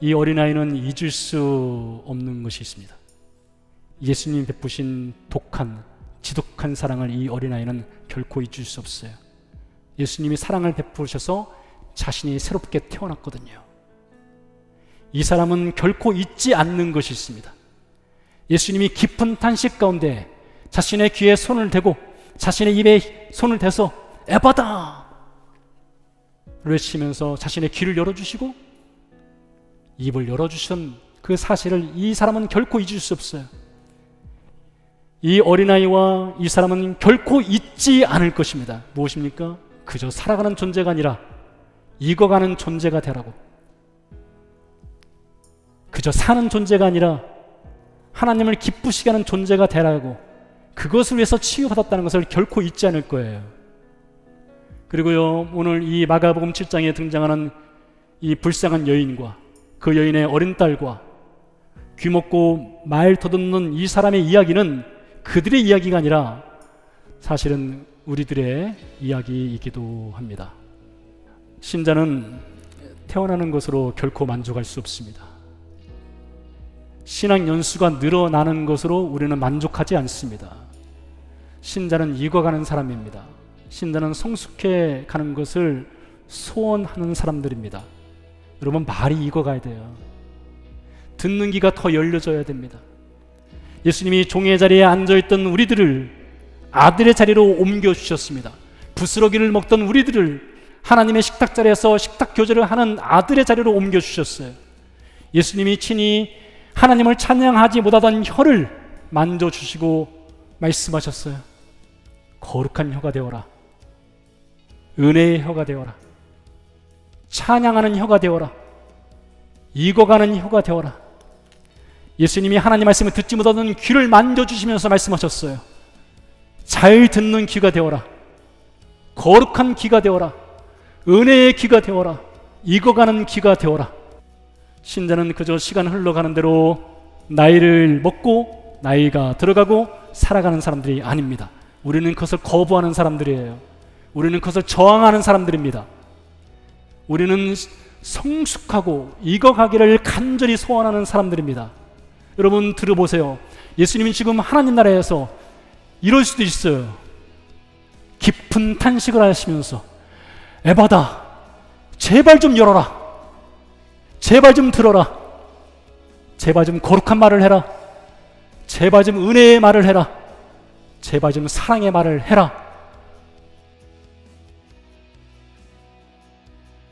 이 어린아이는 잊을 수 없는 것이 있습니다. 예수님이 베푸신 독한, 지독한 사랑을 이 어린아이는 결코 잊을 수 없어요. 예수님이 사랑을 베푸셔서 자신이 새롭게 태어났거든요. 이 사람은 결코 잊지 않는 것이 있습니다. 예수님이 깊은 탄식 가운데 자신의 귀에 손을 대고 자신의 입에 손을 대서 에바다! 외치면서 자신의 귀를 열어주시고 입을 열어주신 그 사실을 이 사람은 결코 잊을 수 없어요. 이 어린아이와 이 사람은 결코 잊지 않을 것입니다. 무엇입니까? 그저 살아가는 존재가 아니라 익어가는 존재가 되라고. 그저 사는 존재가 아니라 하나님을 기쁘시게 하는 존재가 되라고. 그것을 위해서 치유받았다는 것을 결코 잊지 않을 거예요. 그리고요, 오늘 이 마가복음 7장에 등장하는 이 불쌍한 여인과 그 여인의 어린 딸과 귀먹고 말 더듬는 이 사람의 이야기는 그들의 이야기가 아니라 사실은 우리들의 이야기이기도 합니다. 신자는 태어나는 것으로 결코 만족할 수 없습니다. 신앙 연수가 늘어나는 것으로 우리는 만족하지 않습니다. 신자는 익어가는 사람입니다. 신자는 성숙해 가는 것을 소원하는 사람들입니다. 여러분 말이 익어가야 돼요. 듣는 귀가 더 열려져야 됩니다. 예수님이 종의 자리에 앉아있던 우리들을 아들의 자리로 옮겨 주셨습니다. 부스러기를 먹던 우리들을 하나님의 식탁 자리에서 식탁 교제를 하는 아들의 자리로 옮겨 주셨어요. 예수님이 친히 하나님을 찬양하지 못하던 혀를 만져 주시고 말씀하셨어요. 거룩한 혀가 되어라. 은혜의 혀가 되어라. 찬양하는 혀가 되어라. 익어가는 혀가 되어라. 예수님이 하나님 말씀을 듣지 못하던 귀를 만져주시면서 말씀하셨어요. 잘 듣는 귀가 되어라. 거룩한 귀가 되어라. 은혜의 귀가 되어라. 익어가는 귀가 되어라. 신자는 그저 시간 흘러가는 대로 나이를 먹고 나이가 들어가고 살아가는 사람들이 아닙니다. 우리는 그것을 거부하는 사람들이에요. 우리는 그것을 저항하는 사람들입니다. 우리는 성숙하고 익어가기를 간절히 소원하는 사람들입니다. 여러분 들어보세요. 예수님이 지금 하나님 나라에서 이럴 수도 있어요. 깊은 탄식을 하시면서 에바다 제발 좀 열어라. 제발 좀 들어라. 제발 좀 거룩한 말을 해라. 제발 좀 은혜의 말을 해라. 제발 좀 사랑의 말을 해라.